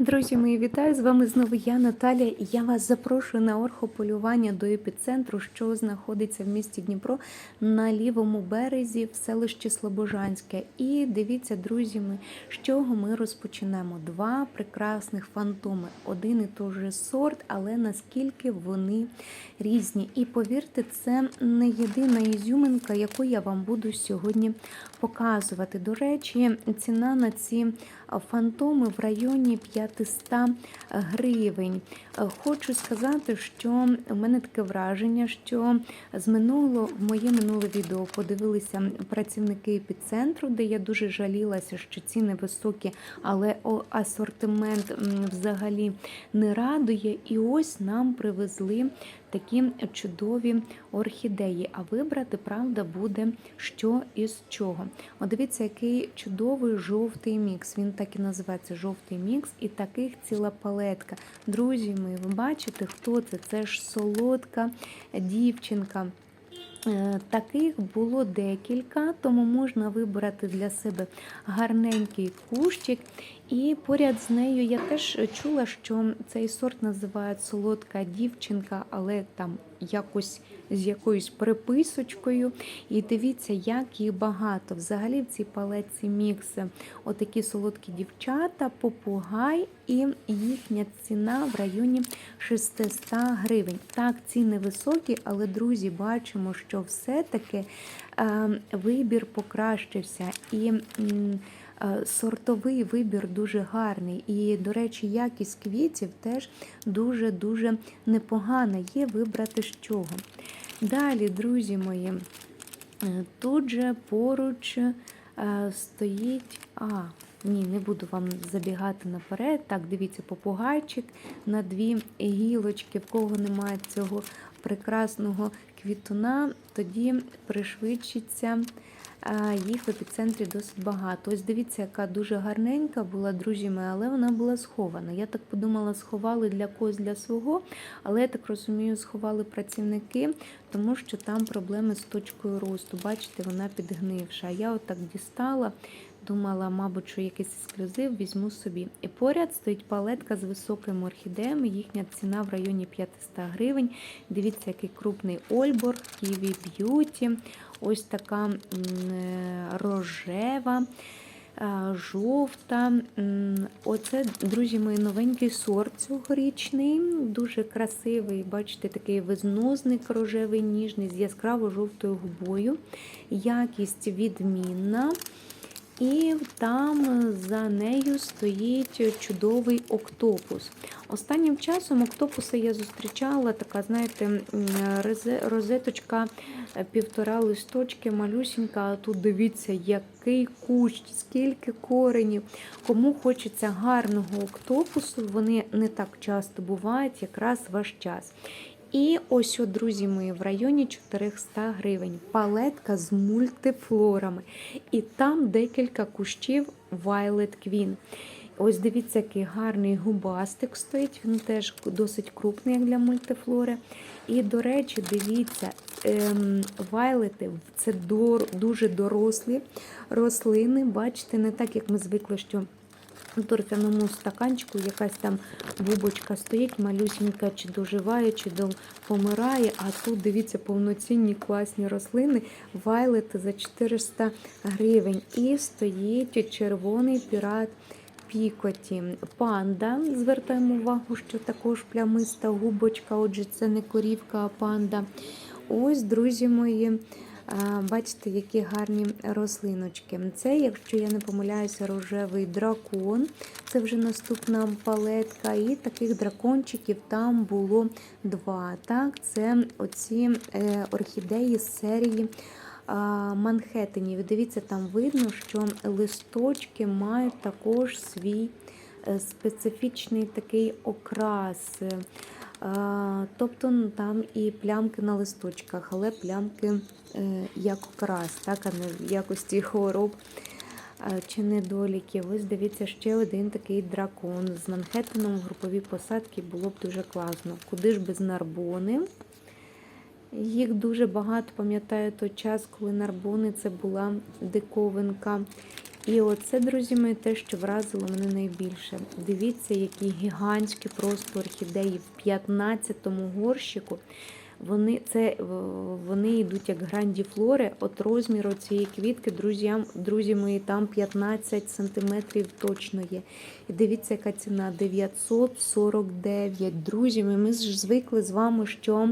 Друзі, мої вітаю! З вами знову я, Наталія, і я вас запрошую на орхополювання до епіцентру, що знаходиться в місті Дніпро на лівому березі в селищі Слобожанське. І дивіться, друзі, ми, з чого ми розпочнемо. Два прекрасних фантоми. Один і той же сорт, але наскільки вони різні. І повірте, це не єдина ізюминка, яку я вам буду сьогодні показувати. До речі, ціна на ці фантоми в районі 500 гривень. Е, Хочу сказати, що в мене таке враження, що з минулого в моє минуле відео подивилися працівники епіцентру, де я дуже жалілася, що ціни високі, але асортимент взагалі не радує. І ось нам привезли такі чудові орхідеї. А вибрати, правда, буде що із чого. От дивіться, який чудовий жовтий мікс. Він так і називається жовтий мікс, і таких ціла палетка. Друзі мої, ви бачите, хто це? Це ж солодка дівчинка. Е, Таких було декілька, тому можна вибрати для себе гарненький кущик. І поряд з нею я теж чула, що цей сорт називають солодка дівчинка, але там якось з якоюсь приписочкою. І дивіться, як їх багато. Взагалі в цій палеці мікси отакі солодкі дівчата, попугай, і їхня ціна в районі 600 гривень. Так, ціни високі, але друзі, бачимо, що все-таки е, вибір покращився. І е, сортовий вибір дуже гарний. І, до речі, якість квітів теж дуже-дуже непогана. Є вибрати з чого. Далі, друзі мої, е, тут же поруч е, стоїть. А, ні, не буду вам забігати наперед. Так, дивіться, попугайчик на дві гілочки, в кого немає цього прекрасного квітуна, тоді пришвидшиться. Їх в епіцентрі досить багато. Ось дивіться, яка дуже гарненька була, друзі але вона була схована. Я так подумала, сховали для когось для свого, але я так розумію, сховали працівники, тому що там проблеми з точкою росту. Бачите, вона підгнивша. Я отак дістала. Думала, мабуть, що якийсь ексклюзив візьму собі. І поряд стоїть палетка з високими орхідеями. Їхня ціна в районі 500 гривень. Дивіться, який крупний ольбор, Kiwi Beauty. Ось така е, рожева. е, Жовта. Оце, друзі мої, новенький сорт цьогорічний. Дуже красивий. Бачите, такий визнозник рожевий, ніжний з яскраво жовтою губою. Якість відмінна. І там за нею стоїть чудовий октопус. Останнім часом октопуса я зустрічала, така, знаєте, розеточка е, півтора листочки, малюсінька. А тут дивіться, який кущ, скільки коренів. Кому хочеться гарного октопусу, вони не так часто бувають, якраз ваш час. І ось, от, друзі мої, в районі 400 гривень. Палетка з мультифлорами. І там декілька кущів Violet Queen. Ось дивіться, який гарний губастик стоїть. Він теж досить крупний, як для мультифлори. І, до речі, дивіться, ем, вайлети це дуже дорослі рослини. Бачите, не так, як ми звикли, що у торфяному стаканчику якась там бубочка стоїть, малюсінька, чи доживає, чи помирає. А тут дивіться повноцінні класні рослини, вайлети за 400 гривень. І стоїть червоний пірат. Пікоті. Панда. Звертаємо увагу, що також плямиста губочка, отже, це не корівка, а панда. Ось, друзі мої, бачите, які гарні рослиночки. Це, якщо я не помиляюся, рожевий дракон. Це вже наступна палетка. І таких дракончиків там було два. Так, це оці е, орхідеї з серії. Манхеттенів. Дивіться, там видно, що листочки мають також свій е, специфічний такий окрас. Тобто там і плямки на листочках, але плямки е, як окрас, так, а не в якості хвороб чи недоліків. Ось дивіться, ще один такий дракон. З Манхеттеном в груповій посадці було б дуже класно. Куди ж без нарбони? Їх дуже багато, пам'ятаю той час, коли нарбони це була диковинка. І оце, друзі мої, те, що вразило мене найбільше. Дивіться, які гігантські просто орхідеї в 15-му горщику. Вони це вони йдуть як гранді флори. От розміру цієї квітки, друзям, друзі мої, там 15 сантиметрів точно є. І дивіться, яка ціна 949. Друзі, ми ж звикли з вами, що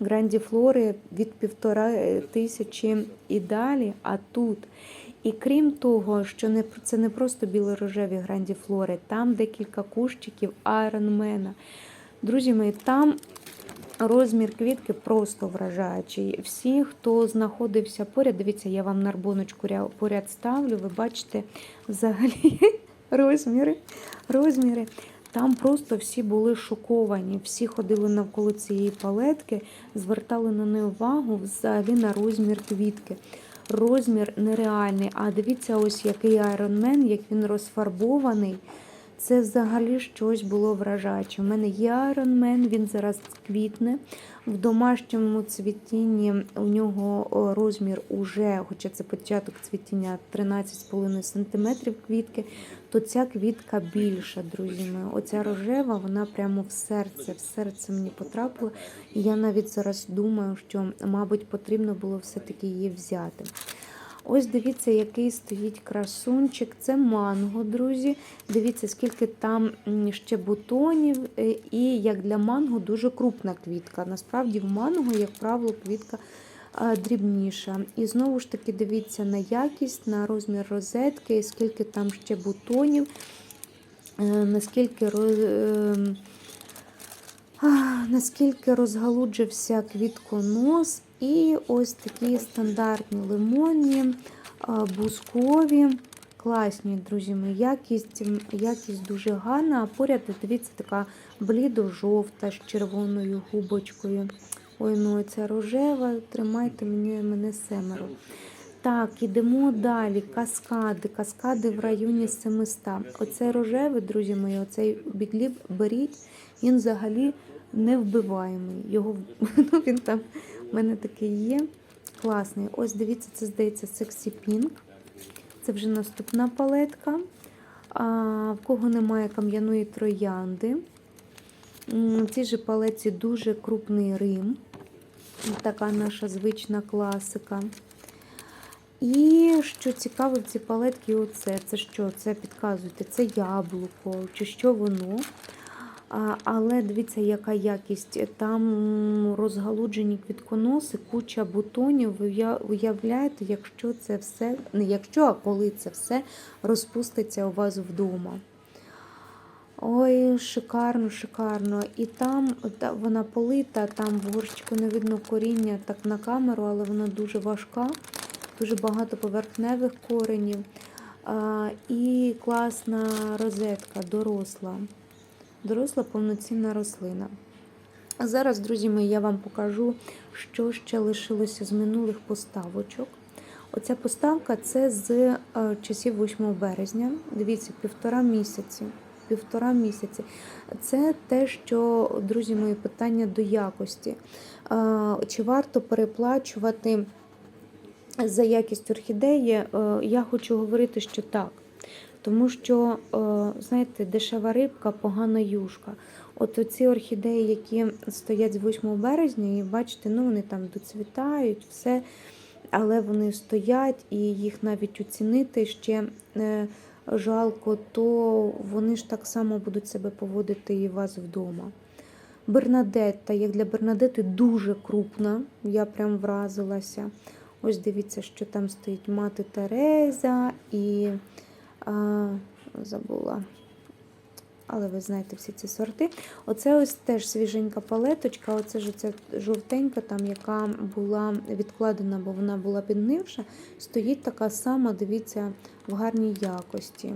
гранді флори від півтора тисячі і далі, а тут. І крім того, що не це не просто білорожеві гранді флори, там декілька кущиків айронмена. Друзі мої, там розмір квітки просто вражаючий. Всі, хто знаходився поряд, дивіться, я вам нарбоночку поряд ставлю, ви бачите взагалі розміри. розміри. Там просто всі були шоковані, всі ходили навколо цієї палетки, звертали на неї увагу взагалі на розмір квітки. Розмір нереальний. А дивіться, ось який айронмен, як він розфарбований. Це взагалі щось було вражаюче. У мене є Iron він зараз квітне. В домашньому цвітінні у нього розмір уже, хоча це початок цвітіння 13,5 см квітки, то ця квітка більша, друзі мої. Оця рожева, вона прямо в серце, в серце мені потрапила. І я навіть зараз думаю, що, мабуть, потрібно було все-таки її взяти. Ось дивіться, який стоїть красунчик. Це манго, друзі. Дивіться, скільки там ще бутонів. е, І як для манго дуже крупна квітка. Насправді в манго, як правило, квітка дрібніша. І знову ж таки, дивіться на якість, на розмір розетки, скільки там ще бутонів, е, наскільки роз... е, наскільки розгалуджився квітконос. І ось такі стандартні лимонні, бускові. Класні, друзі мої, якість, якість дуже гарна. А поряд, дивіться, така блідо-жовта з червоною губочкою. Ой, ну ця рожева, тримайте мене, мене семеро. Так, ідемо далі. Каскади. Каскади в районі 700. Оцей рожевий, друзі мої, оцей бігліб беріть, він взагалі невбиваємий. Його ну, він там у мене такий є. Класний. Ось дивіться, це здається Sexy Pink. Це вже наступна палетка. А, в кого немає кам'яної троянди. В цій же палеці дуже крупний Рим. Така наша звична класика. І що цікаво в цій палетці, оце. Це що? Це підказуйте, це яблуко, чи що воно. Але дивіться, яка якість. Там розгалуджені квітконоси, куча бутонів. Ви уявляєте, якщо це все, не якщо, а коли це все розпуститься у вас вдома. Ой, шикарно, шикарно. І там та- вона полита, там в горщику не видно коріння так на камеру, але вона дуже важка, дуже багато поверхневих коренів. А, і класна розетка, доросла. Доросла повноцінна рослина. А зараз, друзі мої, я вам покажу, що ще лишилося з минулих поставочок. Оця поставка це з е, часів 8 березня. Дивіться, півтора місяці. Півтора місяці. Це те, що, друзі мої, питання до якості. Чи варто переплачувати за якість орхідеї? Е, Я хочу говорити, що так. Тому що, е, знаєте, дешева рибка, погана юшка. От ці орхідеї, які стоять з 8 березня, і бачите, ну вони там доцвітають, все, але вони стоять, і їх навіть оцінити ще е, жалко, то вони ж так само будуть себе поводити і вас вдома. Бернадетта, як для Бернадети, дуже крупна, я прям вразилася. Ось дивіться, що там стоїть мати Тереза і а, забула. Але ви знаєте всі ці сорти. Оце ось теж свіженька палеточка. Оце ж ця жовтенька, там, яка була відкладена, бо вона була піднивша. Стоїть така сама, дивіться, в гарній якості.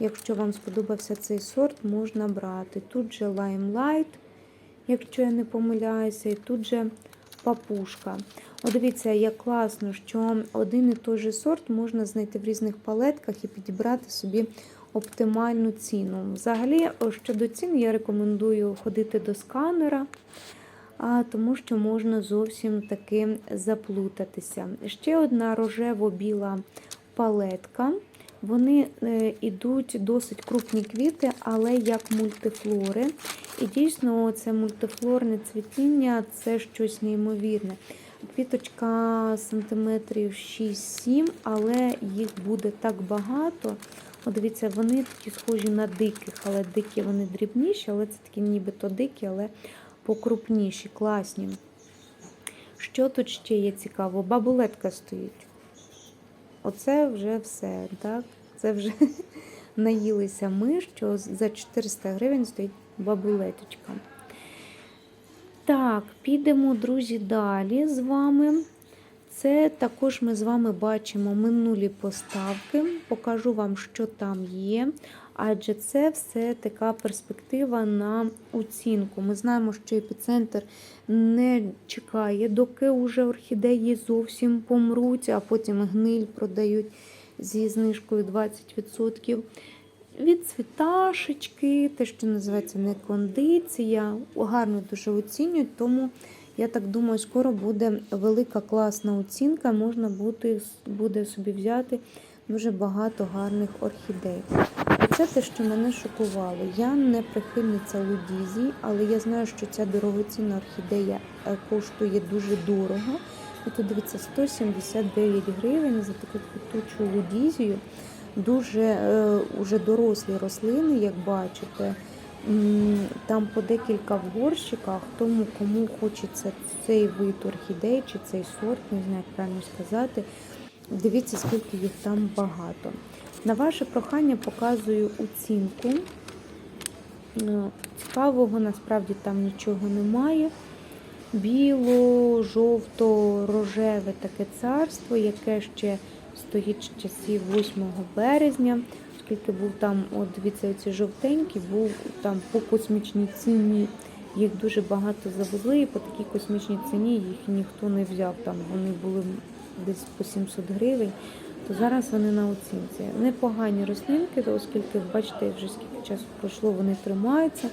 Якщо вам сподобався цей сорт, можна брати. Тут же Limelight, якщо я не помиляюся, і тут же папушка. О, дивіться, як класно, що один і той же сорт можна знайти в різних палетках і підібрати собі оптимальну ціну. Взагалі, щодо цін, я рекомендую ходити до сканера, тому що можна зовсім таки заплутатися. Ще одна рожево-біла палетка. Вони е, ідуть досить крупні квіти, але як мультифлори. І дійсно, це мультифлорне цвітіння це щось неймовірне. Квіточка сантиметрів 6-7, але їх буде так багато. От дивіться, вони такі схожі на диких, але дикі вони дрібніші, але це такі нібито дикі, але покрупніші, класні. Що тут ще є цікаво? Бабулетка стоїть. Оце вже все, так? Це вже наїлися ми, що за 400 гривень стоїть бабулеточка. Так, підемо, друзі, далі з вами. Це також ми з вами бачимо минулі поставки. Покажу вам, що там є. Адже це все така перспектива на оцінку. Ми знаємо, що епіцентр не чекає, доки вже орхідеї зовсім помруть, а потім гниль продають зі знижкою 20%. Від цвіташечки, те, що називається не кондиція, гарно дуже оцінюють, тому я так думаю, скоро буде велика класна оцінка, можна буде, буде собі взяти дуже багато гарних орхідей. І це те, що мене шокувало. Я не прихильниця лудізій, але я знаю, що ця дорогоцінна орхідея е, коштує дуже дорого. І тут дивіться, 179 гривень за таку квітучу лудізію. Дуже е, уже дорослі рослини, як бачите. Там по декілька в горщиках, тому кому хочеться цей вид орхідей чи цей сорт, не знаю, як правильно сказати. Дивіться, скільки їх там багато. На ваше прохання показую оцінку. Е, Цікавого насправді там нічого немає. Біло, жовто, рожеве таке царство, яке ще стоїть з часів 8 березня, оскільки був там, от дивіться, ці жовтенькі, був там по космічній ціні. Їх дуже багато завезли, і по такій космічній ціні їх ніхто не взяв. Там вони були десь по 700 гривень, то зараз вони на оцінці. Непогані рослинки, оскільки, бачите, вже скільки часу пройшло, вони тримаються.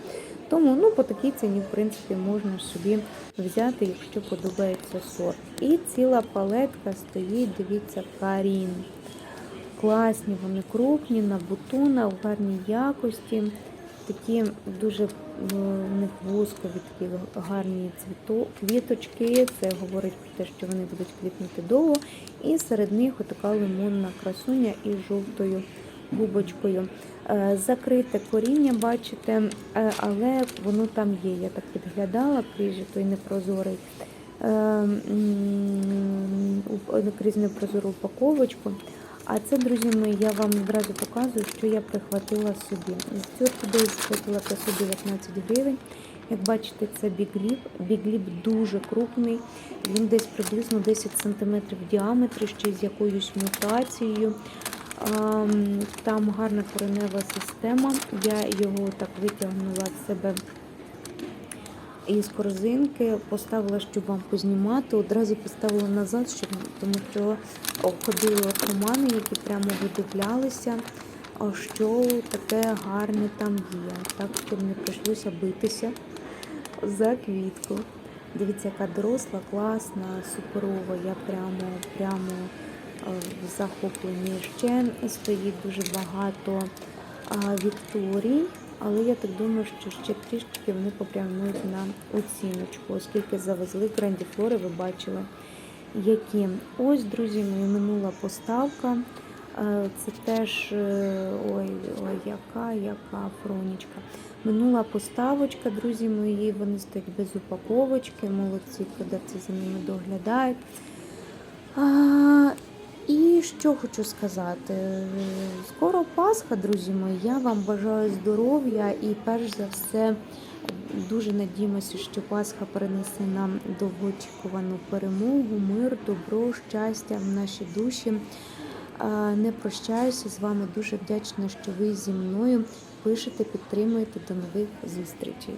Тому ну, по такій ціні, в принципі, можна собі взяти, якщо подобається сорт. І ціла палетка стоїть, дивіться, карін. Класні, вони крупні, на бутонах, в гарній якості. Такі дуже е, в них воскові такі гарні цвіто, квіточки. Це говорить про те, що вони будуть квітнути довго. І серед них отака лимонна красуня із жовтою губочкою. Е, Закрите коріння, бачите, е, але воно там є. Я так підглядала крізь той непрозорий е, крізь непрозору упаковочку. А це, друзі мої, я вам одразу показую, що я прихватила собі. Цього туди схватила 519 гривень. Як бачите, це бігліп. Бігліп дуже крупний. Він десь приблизно 10 см в діаметрі, ще з якоюсь мутацією. Ам, Там гарна коренева система. Я його так витягнула з себе із корзинки, поставила, щоб вам познімати. Одразу поставила назад, щоб тому що ходили отамани, які прямо видивлялися, що таке гарне там є. Так, щоб не прийшлося битися за квітку. Дивіться, яка доросла, класна, суперова. Я прямо прямо в захопленні. Ще стоїть дуже багато Вікторій, але я так думаю, що ще трішки вони попрямують на оціночку, оскільки завезли грандіфлори, ви бачили, які. Ось, друзі, мої минула поставка. Е, Це теж е, ой, ой, яка, яка фронічка. Минула поставочка, друзі мої, вони стоять без упаковочки, молодці, продавці за ними доглядають. А, що хочу сказати? Скоро Пасха, друзі мої. Я вам бажаю здоров'я і перш за все дуже надіємося, що Пасха принесе нам довгоочікувану перемогу, мир, добро, щастя в наші душі. Не прощаюся з вами. Дуже вдячна, що ви зі мною пишете, підтримуєте. До нових зустрічей.